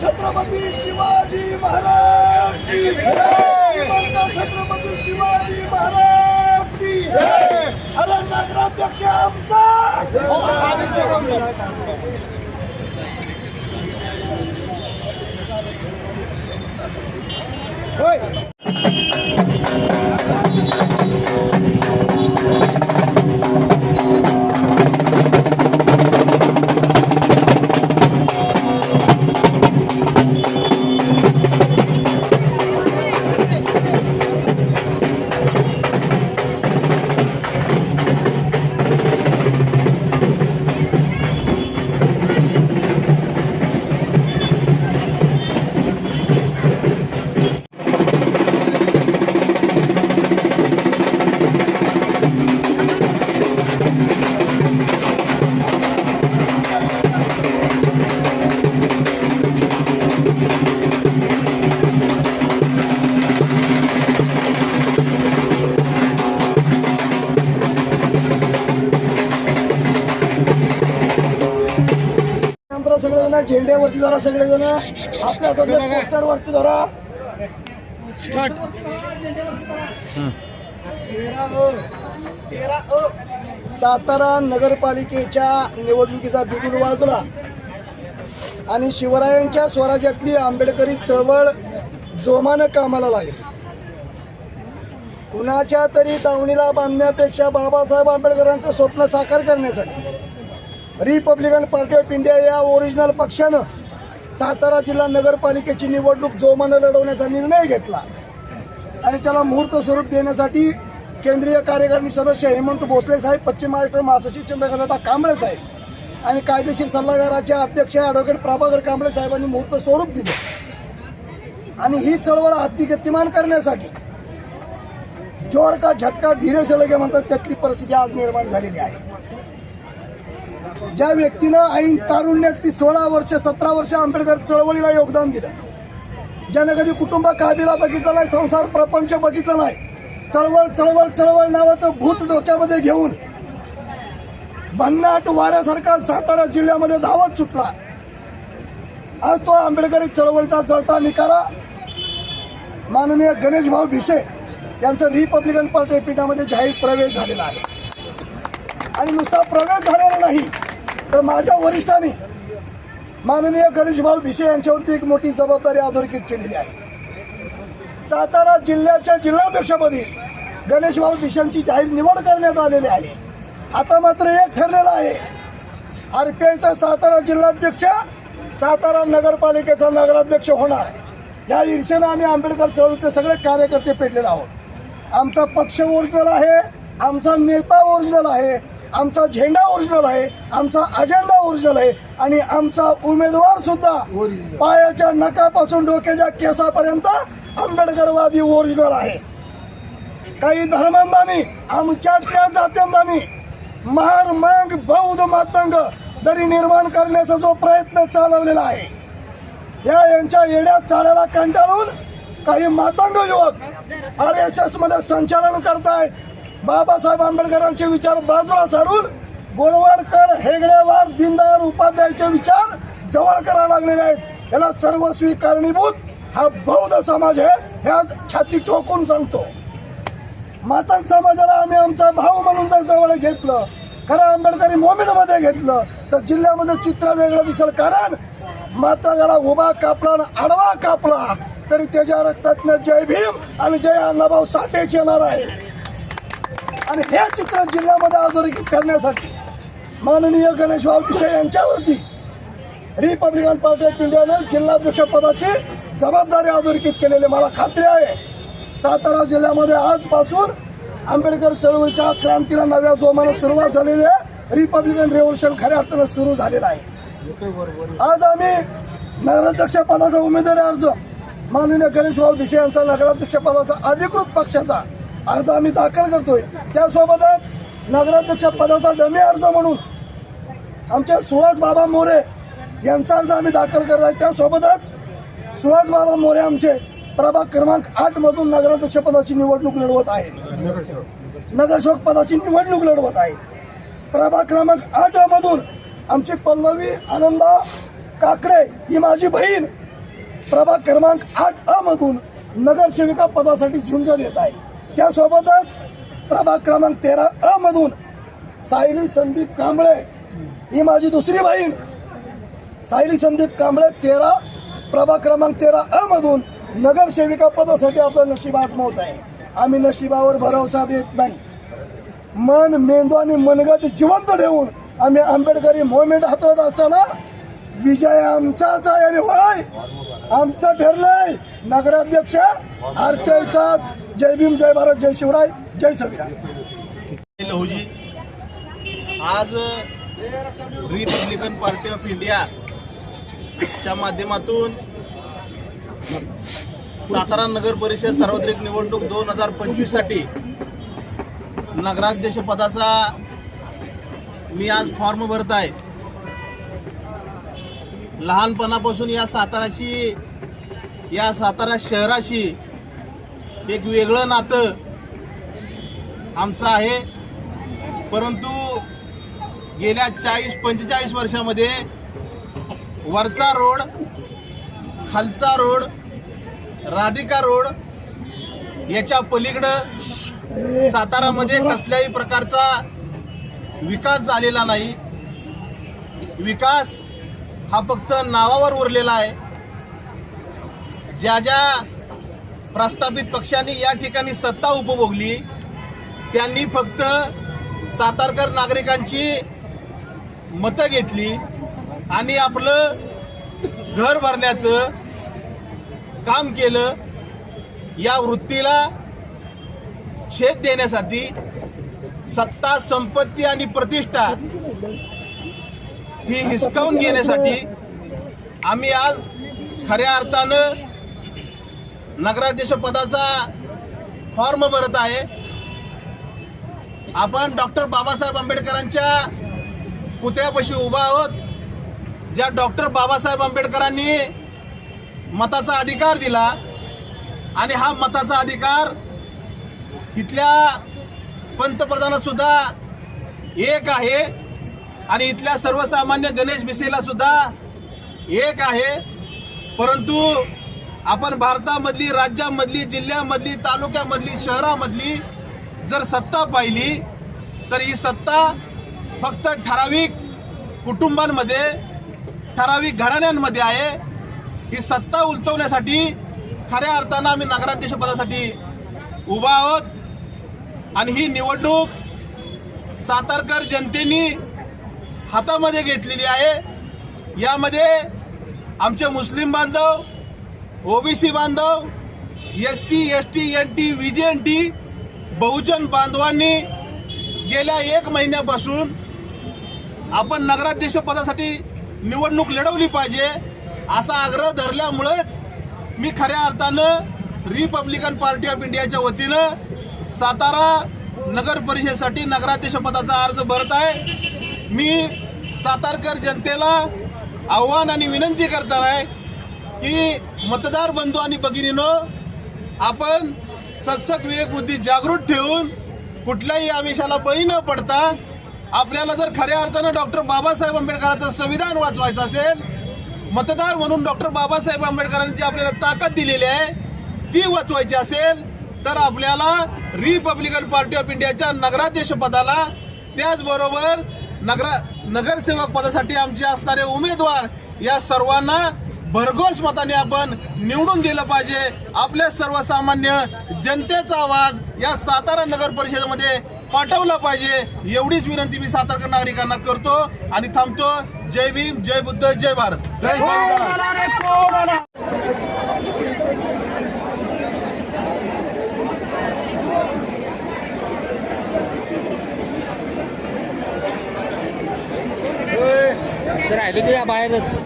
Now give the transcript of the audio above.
छत्रपती शिवाजी महाराज छत्रपती शिवाजी महाराज की अरे नगराध्यक्ष आमचा सगळेजण झेंड्यावरती जरा सगळेजण. आपल्या पोस्टर वरती धरा. तेरा अ. सातारा नगरपालिकेच्या निवडणुकीचा बिगुल वाजला. आणि शिवरायांच्या स्वराज्यातली आंबेडकरी चळवळ जोमानं कामाला लागली. कुणाच्या तरी दावणीला बांधण्यापेक्षा बाबासाहेब आंबेडकरांचं स्वप्न साकार करण्यासाठी रिपब्लिकन पार्टी ऑफ इंडिया या ओरिजिनल पक्षानं सातारा जिल्हा नगरपालिकेची निवडणूक जोमानं लढवण्याचा निर्णय घेतला. आणि त्याला मुहूर्त स्वरूप देण्यासाठी केंद्रीय कार्यकारिणी सदस्य हेमंत भोसले साहेब पश्चिम महाराष्ट्र महासचिव चंद्रकांतदा कांबळे साहेब आणि कायदेशीर सल्लागाराचे अध्यक्ष ॲडव्होकेट प्रभाकर कांबळे साहेबांनी मुहूर्त स्वरूप दिले. आणि ही चळवळ हाती गतिमान करण्यासाठी जोर का झटका धीरे सलगे म्हणतात त्यातली परिस्थिती आज निर्माण झालेली आहे. ज्या व्यक्तीनं ऐन तारुण्यातली सोळा वर्ष सतरा वर्ष आंबेडकर चळवळीला योगदान दिलं. ज्यानं कधी कुटुंब काबिला बघितला नाही संसार प्रपंच बघितला नाही चळवळ चळवळ चळवळ नावाचं भूत डोक्यामध्ये घेऊन भन्नाट वाऱ्यासारखा सातारा जिल्ह्यामध्ये धावत सुटला. आज तो आंबेडकरी चळवळीचा जळता निकारा. माननीय गणेश भाऊ भिसे यांचं रिपब्लिकन पार्टी पीठामध्ये जाहीर प्रवेश झालेला आहे. आणि नुसता प्रवेश झालेला नाही तर माझ्या वरिष्ठांनी माननीय गणेश भाऊ भिसे यांच्यावरती एक मोठी जबाबदारी अधोरेखित केलेली आहे. सातारा जिल्ह्याच्या जिल्हाध्यक्षपदी गणेशभाऊ भिसेंची जाहीर निवड करण्यात आलेली आहे. आता मात्र एक ठरलेलं आहे. आर पी आयचा सातारा जिल्हाध्यक्ष सातारा नगरपालिकेचा नगराध्यक्ष होणार. या ईर्षेनं आम्ही आंबेडकर चळवळीचे सगळे कार्यकर्ते पेटलेले आहोत. आमचा पक्ष ओरिजिनल आहे आमचा नेता ओरिजिनल आहे. आमचा झेंडा ओरिजिनल आहे आमचा अजेंडा ओरिजिनल आहे आणि आमचा उमेदवार सुद्धा पायाच्या नकापासून डोक्याच्या केसापर्यंत आंबेडकरवादी ओरिजिनल आहे. काही धर्मांधानी आमच्या त्या जात्यांधानी महार मांग बौद्ध मातंग दरी निर्माण करण्याचा जो प्रयत्न चालवलेला आहे या यांच्या येड्या चाळ्याला कंटाळून काही मातंग युवक आर एस एसमध्ये संचालन करतायत. बाबासाहेब आंबेडकरांचे विचार बाजूला सारून गोळवाडकर हेगडेवार दीनदयाळ उपाध्यायचे विचार जवळ करायला लागलेले आहेत. याला सर्वस्वी कारणीभूत हा बौद्ध समाज आहे हे आज छाती ठोकून सांगतो. मातंग समाजाला आम्ही आमचा भाऊ म्हणून जर जवळ घेतलं खरं आंबेडकरी मोमेंटमध्ये घेतलं तर जिल्ह्यामध्ये चित्र वेगळं दिसेल. कारण मातंगाला उभा कापला आणि आडवा कापला तरी त्याच्या रक्तातनं जय भीम आणि जय अण्णाभाऊ साठेच येणार आहे. आणि हे चित्र जिल्ह्यामध्ये अधोरेखित करण्यासाठी माननीय गणेश भाऊ पिशे यांच्यावरती रिपब्लिकन पार्टी ऑफ इंडियानं जिल्हाध्यक्ष पदाची जबाबदारी अधोरेखित केलेली मला खात्री आहे. सातारा जिल्ह्यामध्ये आजपासून आंबेडकर चळवळीच्या क्रांतीला नव्या जोमानं सुरुवात झालेली आहे. रिपब्लिकन रेव्होल्युशन खऱ्या अर्थानं सुरू झालेलं आहे. आज आम्ही नगराध्यक्ष पदाचा उमेदवारी अर्ज माननीय गणेश भाऊ भिशे यांचा नगराध्यक्ष पदाचा अधिकृत पक्षाचा अर्ज आम्ही दाखल करतोय. त्यासोबतच नगराध्यक्ष पदाचा डमी अर्ज म्हणून आमचे सुहास बाबा मोरे यांचा अर्ज आम्ही दाखल करत आहे. त्यासोबतच सुहास बाबा मोरे आमचे प्रभाग क्रमांक आठ मधून नगराध्यक्ष पदाची निवडणूक लढवत आहेत. नगरसेवक पदाची निवडणूक लढवत आहेत. प्रभाग क्रमांक आठ मधून आमची पल्लवी आनंदा काकडे ही माझी बहीण प्रभाग क्रमांक आठ अ मधून नगरसेविका पदासाठी झुंज देत आहे. त्यासोबतच प्रभाग क्रमांक तेरा अ मधून सायली संदीप कांबळे ही माझी दुसरी बहीण. सायली संदीप कांबळे तेरा प्रभाग क्रमांक तेरा अ मधून नगरसेविका पदासाठी आपलं नशीब आजमावत आहे. आम्ही नशिबावर भरोसा देत नाही. मन मेंदू आणि मनगट जिवंत ठेवून आम्ही आंबेडकरी मुवमेंट हाताळत असताना विजय आमचाच आहे आणि होय! आमचं ठरलंय. नगराध्यक्ष आरचाईचाच जय भीम जय भारत जय शिवराय जय संविधान लहुजी आज रिपब्लिकन पार्टी ऑफ इंडिया च्या माध्यमातून सातारा नगर परिषद सार्वत्रिक निवडणूक दोन हजार पंचवीससाठी नगराध्यक्ष पदाचा मी आज फॉर्म भरत आहे. लहानपणापासून या साताराशी या सातारा शहराशी एक वेगळं नातं आमचं आहे. परंतु गेल्या चाळीस पंचेचाळीस वर्षामध्ये वरचा रोड खालचा रोड राधिका रोड याच्या पलीकडं सातारामध्ये कसल्याही प्रकारचा विकास झालेला नाही. विकास हा फक्त नावावर उरलेला आहे. ज्या ज्या प्रस्थापित पक्षांनी या ठिकाणी सत्ता उपभोगली त्यांनी फक्त सातारकर नागरिकांची मतं घेतली आणि आपलं घर भरण्याचं काम केलं. या वृत्तीला छेद देण्यासाठी सत्ता संपत्ती आणि प्रतिष्ठा ही हिसकावून घेण्यासाठी आम्ही आज खऱ्या अर्थानं नगराध्यक्षपदाचा फॉर्म भरत आहे. आपण डॉक्टर बाबासाहेब आंबेडकरांच्या पुतळ्यापाशी उभा आहोत. ज्या डॉक्टर बाबासाहेब आंबेडकरांनी मताचा अधिकार दिला आणि हा मताचा अधिकार इथल्या पंतप्रधानातसुद्धा एक आहे. आणि इथल्या सर्वसामान्य गणेश भिसेला सुद्धा एक आहे. परंतु आपण भारतामधली राज्यामधली जिल्ह्यामधली तालुक्यामधली शहरामधली जर सत्ता पाहिली तर ही सत्ता फक्त ठराविक कुटुंबांमध्ये ठराविक घराण्यांमध्ये आहे. ही सत्ता उलटवण्यासाठी खऱ्या अर्थानं आम्ही नगराध्यक्ष पदासाठी उभा आहोत. आणि ही निवडणूक सातारकर जनतेनी हातामध्ये घेतलेली आहे. यामध्ये आमचे मुस्लिम बांधव ओबीसी बांधव S C S T N T V J N T बहुजन बांधवांनी गेल्या एक महिन्यापासून आपण नगराध्यक्ष पदासाठी निवडणूक लढवली पाहिजे असा आग्रह धरल्यामुळेच मी खऱ्या अर्थानं रिपब्लिकन पार्टी ऑफ इंडियाच्या वतीनं सातारा नगर परिषदेसाठी नगराध्यक्षपदाचा अर्ज भरत आहे. मी सातारकर जनतेला आव्हान आणि विनंती करणार आहे की मतदार बंधू आणि भगिनीनो आपण सत्सक विवेक बुद्धी जागृत ठेवून कुठल्याही आमिषाला बळी न पडता आपल्याला जर खऱ्या अर्थानं डॉक्टर बाबासाहेब आंबेडकरांचं संविधान वाचवायचं असेल मतदार म्हणून डॉक्टर बाबासाहेब आंबेडकरांची आपल्याला ताकद दिलेली आहे ती वाचवायची असेल तर आपल्याला रिपब्लिकन पार्टी ऑफ इंडियाच्या नगराध्यक्ष पदाला त्याचबरोबर नगरा नगरसेवक पदासाठी आमचे असणारे उमेदवार या सर्वांना भरघोस मताने आपण निवडून दिलं पाहिजे. आपल्या सर्वसामान्य जनतेचा आवाज या सातारा नगर परिषदेमध्ये पाठवला पाहिजे. एवढीच विनंती मी सातारकर नागरिकांना करतो आणि थांबतो. जय भीम जय बुद्ध जय भारत जय संविधान राहिले की या बाहेरच.